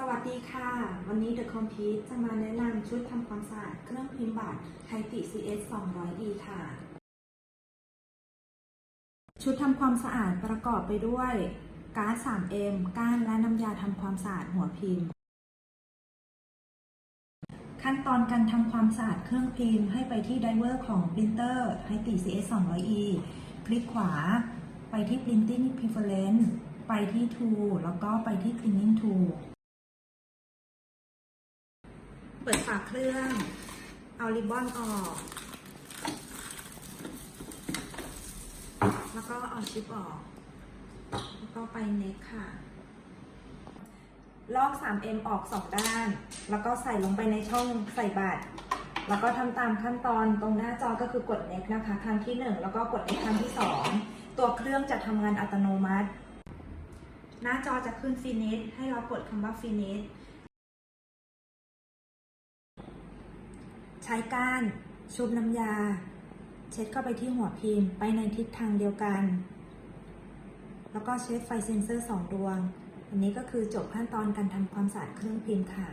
สวัสดีค่ะ วันนี้ The Compete จะมาแนะนำชุดทำความสะอาดเครื่องพิมพ์บัตรไทติ CS 200E ค่ะ ชุดทำความสะอาดประกอบไปด้วยก๊าซ 3M ก้านและน้ำยาทำความสะอาดหัวพิมพ์ ขั้นตอนการทำความสะอาดเครื่องพิมพ์ให้ไปที่ไดเวอร์ของปรินเตอร์ไทติ CS 200E คลิกขวา ไปที่ Printing Preference ไปที่ Tool แล้วก็ไปที่ Cleaning Tool ปิดฝาเครื่อง เอาริบบอนออก แล้วก็เอาชิปออก แล้วก็ไปเน็กค่ะ ลอก 3M ออก 2 ด้าน แล้วก็ใส่ลงไปในช่องใส่บัตร แล้วก็ทำตามขั้นตอนตรงหน้าจอก็คือกดเน็กนะคะ ครั้งที่ 1 แล้วก็กดเน็กครั้งที่ 2 ตัวเครื่องจะทำงานอัตโนมัติ หน้าจอจะขึ้นฟินิชให้เรากดคำว่าฟินิช ใช้ก้านชุบน้ำยา เช็ดเข้าไปที่หัวพิมพ์ไปในทิศทางเดียวกัน แล้วก็เช็ดไฟเซนเซอร์ 2 ดวง อันนี้ก็คือจบขั้นตอนการทำความสะอาดเครื่องพิมพ์ค่ะ